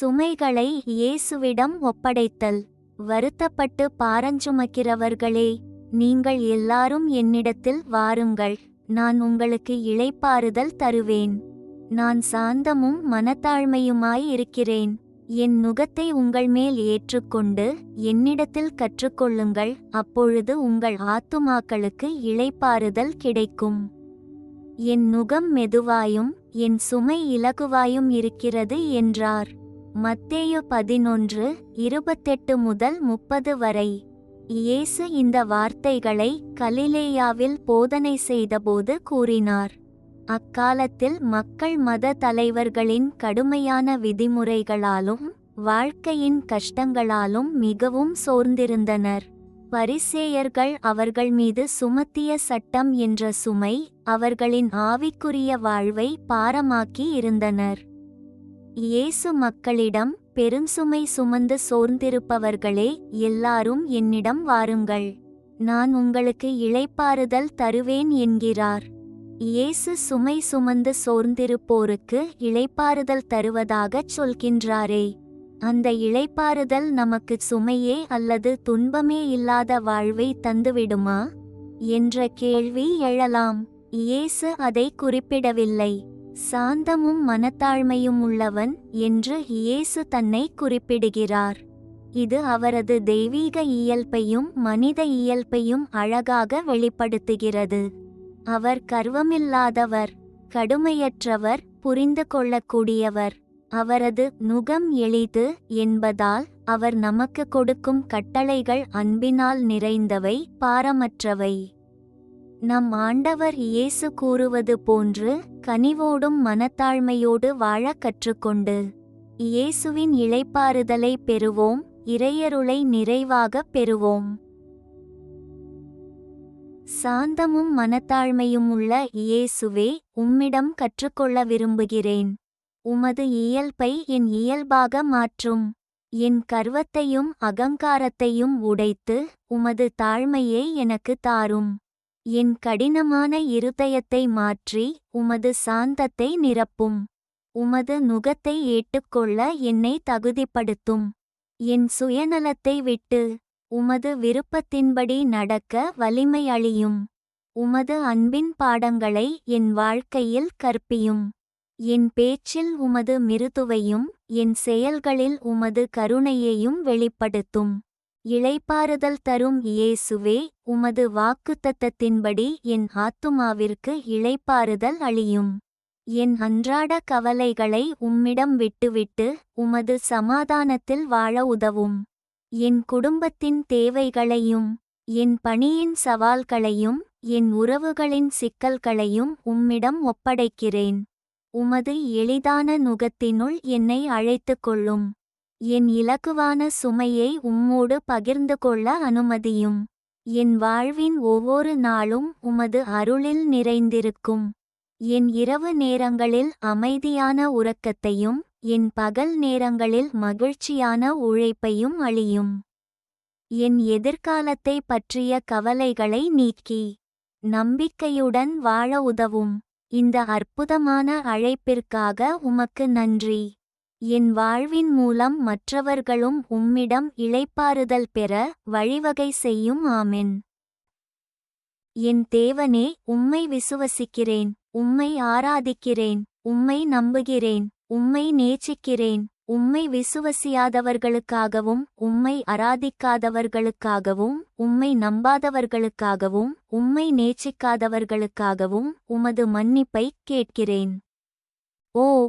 சுமைகளை இயேசுவிடம் ஒப்படைத்தல். வருத்தப்பட்டு பாரஞ்சுமக்கிறவர்களே நீங்கள் எல்லாரும் என்னிடத்தில் வாருங்கள். நான் உங்களுக்கு இளைப்பாறுதல் தருவேன். நான் சாந்தமும் மனத்தாழ்மையுமாய் இருக்கிறேன். என் நுகத்தை உங்கள் மேல் ஏற்றுக்கொண்டு என்னிடத்தில் கற்றுக்கொள்ளுங்கள். அப்பொழுது உங்கள் ஆத்துமாக்களுக்கு இளைப்பாறுதல் கிடைக்கும். என் நுகம் மெதுவாயும் என் சுமை இலகுவாயும் இருக்கிறது என்றார். மத்தேயு பதினொன்று இருபத்தெட்டு முதல் முப்பது வரை. இயேசு இந்த வார்த்தைகளை கலிலேயாவில் போதனை செய்தபோது கூறினார். அக்காலத்தில் மக்கள் மத தலைவர்களின் கடுமையான விதிமுறைகளாலும் வாழ்க்கையின் கஷ்டங்களாலும் மிகவும் சோர்ந்திருந்தனர். பரிசேயர்கள் அவர்கள் மீது சுமத்திய சட்டம் என்ற சுமை அவர்களின் ஆவிக்குரிய வாழ்வை பாரமாக்கி இருந்தனர். இயேசு மக்களிடம் பெரும் சுமை சுமந்து சோர்ந்திருப்பவர்களே எல்லாரும் என்னிடம் வாருங்கள். நான் உங்களுக்கு இளைப்பாறுதல் தருவேன் என்கிறார். இயேசு சுமை சுமந்து சோர்ந்திருப்போருக்கு இளைப்பாறுதல் தருவதாகச் சொல்கின்றாரே. அந்த இளைப்பாறுதல் நமக்கு சுமையே அல்லது துன்பமே இல்லாத வாழ்வை தந்துவிடுமா? என்ற கேள்வி எழலாம். இயேசு அதை குறிப்பிடவில்லை. சாந்தமும் மனத்தாழ்மையும் உள்ளவன் என்று இயேசு தன்னை குறிப்பிடுகிறார். இது அவரது தெய்வீக இயல்பையும் மனித இயல்பையும் அழகாக வெளிப்படுத்துகிறது. அவர் கர்வமில்லாதவர் கடுமையற்றவர் புரிந்து கொள்ளக்கூடியவர். அவரது நுகம் எளிது என்பதால் அவர் நமக்கு கொடுக்கும் கட்டளைகள் அன்பினால் நிறைந்தவை பாரமற்றவை. நம் ஆண்டவர் இயேசு கூறுவது போன்று கனிவோடும் மனத்தாழ்மையோடு வாழ கற்றுக்கொண்டு இயேசுவின் இழைப்பாறுதலை பெறுவோம் இறையருளை நிறைவாகப் பெறுவோம். சாந்தமும் மனத்தாழ்மையும் உள்ள இயேசுவே உம்மிடம் கற்றுக்கொள்ள விரும்புகிறேன். உமது இயல்பை என் இயல்பாக மாற்றும். என் கர்வத்தையும் அகங்காரத்தையும் உடைத்து உமது தாழ்மையை எனக்கு தாரும். என் கடினமான இருதயத்தை மாற்றி உமது சாந்தத்தை நிரப்பும். உமது நுகத்தை ஏற்றுக்கொள்ள என்னை தகுதிப்படுத்தும். என் சுயநலத்தை விட்டு உமது விருப்பத்தின்படி நடக்க வலிமை அழியும் உமது அன்பின் பாடங்களை என் வாழ்க்கையில் கற்பியும். என் பேச்சில் உமது மிருதுவையும் என் செயல்களில் உமது கருணையையும் வெளிப்படுத்தும். இளைப்பாறுதல் தரும் இயேசுவே உமது வாக்குத்தத்தத்தின்படி என் ஆத்துமாவிற்கு இளைப்பாறுதல் அழியும் என் அன்றாட கவலைகளை உம்மிடம் விட்டுவிட்டு உமது சமாதானத்தில் வாழ உதவும். என் குடும்பத்தின் தேவைகளையும் என் பணியின் சவால்களையும் என் உறவுகளின் சிக்கல்களையும் உம்மிடம் ஒப்படைக்கிறேன். உமது எளிதான நுகத்தினுள் என்னை அழைத்துக் கொள்ளும் என் இலகுவான சுமையை உம்மோடு பகிர்ந்து கொள்ள அனுமதியும். என் வாழ்வின் ஒவ்வொரு நாளும் உமது அருளில் நிறைந்திருக்கும். என் இரவு நேரங்களில் அமைதியான உறக்கத்தையும் என் பகல் நேரங்களில் மகிழ்ச்சியான உழைப்பையும் அழியும் என் எதிர்காலத்தை பற்றிய கவலைகளை நீக்கி. நம்பிக்கையுடன் வாழ உதவும். இந்த அற்புதமான அழைப்பிற்காக உமக்கு நன்றி. என் வாழ்வின் மூலம் மற்றவர்களும் உம்மிடம் இளைப்பாறுதல் பெற வழிவகை செய்யும் ஆமென். என் தேவனே உம்மை விசுவசிக்கிறேன் உம்மை ஆராதிக்கிறேன் உம்மை நம்புகிறேன் உம்மை நேசிக்கிறேன் உம்மை விசுவசியாதவர்களுக்காகவும் உம்மை அராதிக்காதவர்களுக்காகவும் உம்மை நம்பாதவர்களுக்காகவும் உம்மை நேசிக்காதவர்களுக்காகவும் உமது மன்னிப்பைக் கேட்கிறேன். ஓ